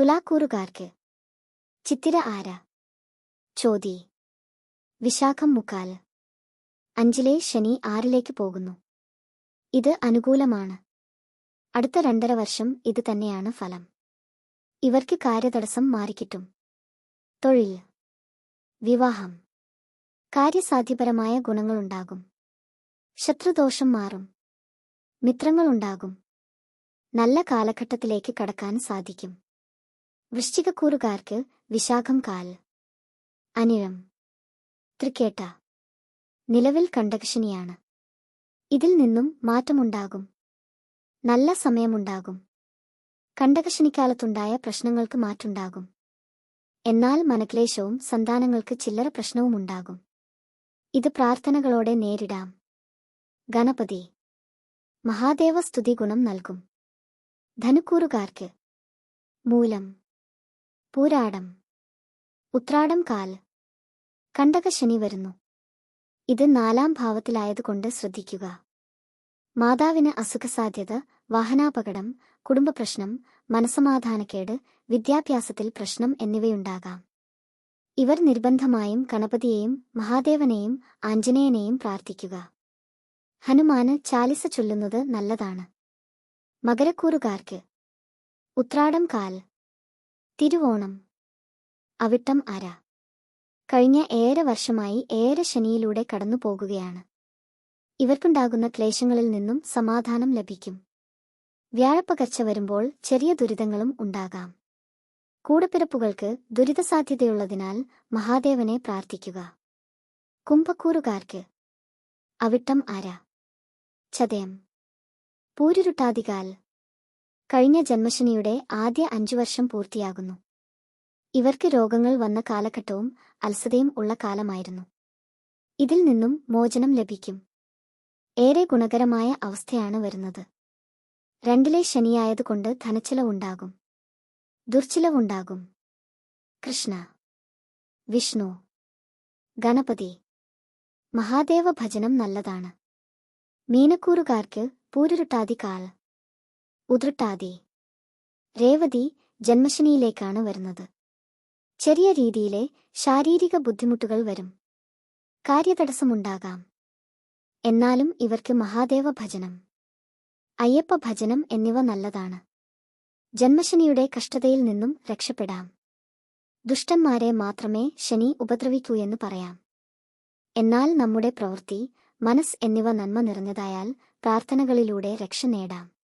തുലാക്കൂറുകാർക്ക്. ചിത്തിര ആര? ചോതി വിശാഖം മുക്കാൽ. അഞ്ചിലെ ശനി ആറിലേക്ക് പോകുന്നു. ഇത് അനുകൂലമാണ്. അടുത്ത രണ്ടര വർഷം ഇത് തന്നെയാണ് ഫലം. ഇവർക്ക് കാര്യതടസ്സം മാറിക്കിട്ടും. തൊഴിൽ. വിവാഹം. കാര്യസാധ്യപരമായ ഗുണങ്ങളുണ്ടാകും. ശത്രുദോഷം മാറും. മിത്രങ്ങളുണ്ടാകും. നല്ല കാലഘട്ടത്തിലേക്ക് കടക്കാൻ സാധിക്കും. വൃശ്ചികക്കൂറുകാർക്ക് വിശാഖം കാൽ. അനിഴം. തൃക്കേട്ട. നിലവിൽ കണ്ടകശനിയാണ്. ഇതിൽ നിന്നും മാറ്റമുണ്ടാകും. നല്ല സമയമുണ്ടാകും. കണ്ടകശനിക്കാലത്തുണ്ടായ പ്രശ്നങ്ങൾക്ക് മാറ്റുണ്ടാകും. എന്നാൽ മനക്ലേശവും സന്താനങ്ങൾക്ക് ചില്ലറ പ്രശ്നവുമുണ്ടാകും ഇത് പ്രാർത്ഥനകളോടെ നേരിടാം. ഗണപതി. മഹാദേവ സ്തുതി ഗുണം നൽകും. ധനുക്കൂറുകാർക്ക്. മൂലം. പൂരാടം. ഉത്രാടം കാൽ. കണ്ടക ശനി വരുന്നു. ഇത് നാലാം ഭാവത്തിലായതുകൊണ്ട് ശ്രദ്ധിക്കുക. മാതാവിന് അസുഖസാധ്യത വാഹനാപകടം കുടുംബപ്രശ്നം മനസമാധാനക്കേട് വിദ്യാഭ്യാസത്തിൽ പ്രശ്നം എന്നിവയുണ്ടാകാം. ഇവർ നിർബന്ധമായും ഗണപതിയെയും മഹാദേവനെയും ആഞ്ജനേയനെയും പ്രാർത്ഥിക്കുക. ഹനുമാന് ചാലിസ ചൊല്ലുന്നത് നല്ലതാണ്. മകരക്കൂറുകാർക്ക്. ഉത്രാടം കാൽ. തിരുവോണം. അവിട്ടം അര. കഴിഞ്ഞ ഏറെ വർഷമായി ഏറെ ശനിയിലൂടെ കടന്നു പോകുകയാണ്. ഇവർക്കുണ്ടാകുന്ന ക്ലേശങ്ങളിൽ നിന്നും സമാധാനം ലഭിക്കും. വ്യാഴപ്പകർച്ച വരുമ്പോൾ ചെറിയ ദുരിതങ്ങളും ഉണ്ടാകാം. കൂടപ്പിറപ്പുകൾക്ക് ദുരിതസാധ്യതയുള്ളതിനാൽ മഹാദേവനെ പ്രാർത്ഥിക്കുക. കുംഭക്കൂറുകാർക്ക്. അവിട്ടം ആര ചതയം. പൂരുരുട്ടാതികാൽ. കഴിഞ്ഞ ജന്മശനിയുടെ ആദ്യ അഞ്ചു വർഷം പൂർത്തിയാകുന്നു. ഇവർക്ക് രോഗങ്ങൾ വന്ന കാലഘട്ടവും അൽസതയും ഉള്ള കാലമായിരുന്നു. ഇതിൽ നിന്നും മോചനം ലഭിക്കും. ഏറെ ഗുണകരമായ അവസ്ഥയാണ് വരുന്നത്. രണ്ടിലെ ശനിയായതുകൊണ്ട് ധനച്ചിലവുണ്ടാകും. ദുർച്ചിലവുണ്ടാകും. കൃഷ്ണ വിഷ്ണു ഗണപതി മഹാദേവ ഭജനം നല്ലതാണ്. മീനക്കൂറുകാർക്ക് പൂരുരുട്ടാതി കാൽ ഉതിർട്ടാതി രേവതി ജന്മശനിയിലേക്കാണ് വരുന്നത്. ചെറിയ രീതിയിലെ ശാരീരിക ബുദ്ധിമുട്ടുകൾ വരും. കാര്യതടസ്സമുണ്ടാകാം. എന്നാലും ഇവർക്ക് മഹാദേവ ഭജനം അയ്യപ്പ ഭജനം എന്നിവ നല്ലതാണ്. ജന്മശനിയുടെ കഷ്ടതയിൽ നിന്നും രക്ഷപ്പെടാം. ദുഷ്ടന്മാരെ മാത്രമേ ശനി ഉപദ്രവിക്കൂ എന്ന് പറയാം. എന്നാൽ നമ്മുടെ പ്രവൃത്തി മനസ് എന്നിവ നന്മ നിറഞ്ഞതായാൽ പ്രാർത്ഥനകളിലൂടെ രക്ഷ നേടാം.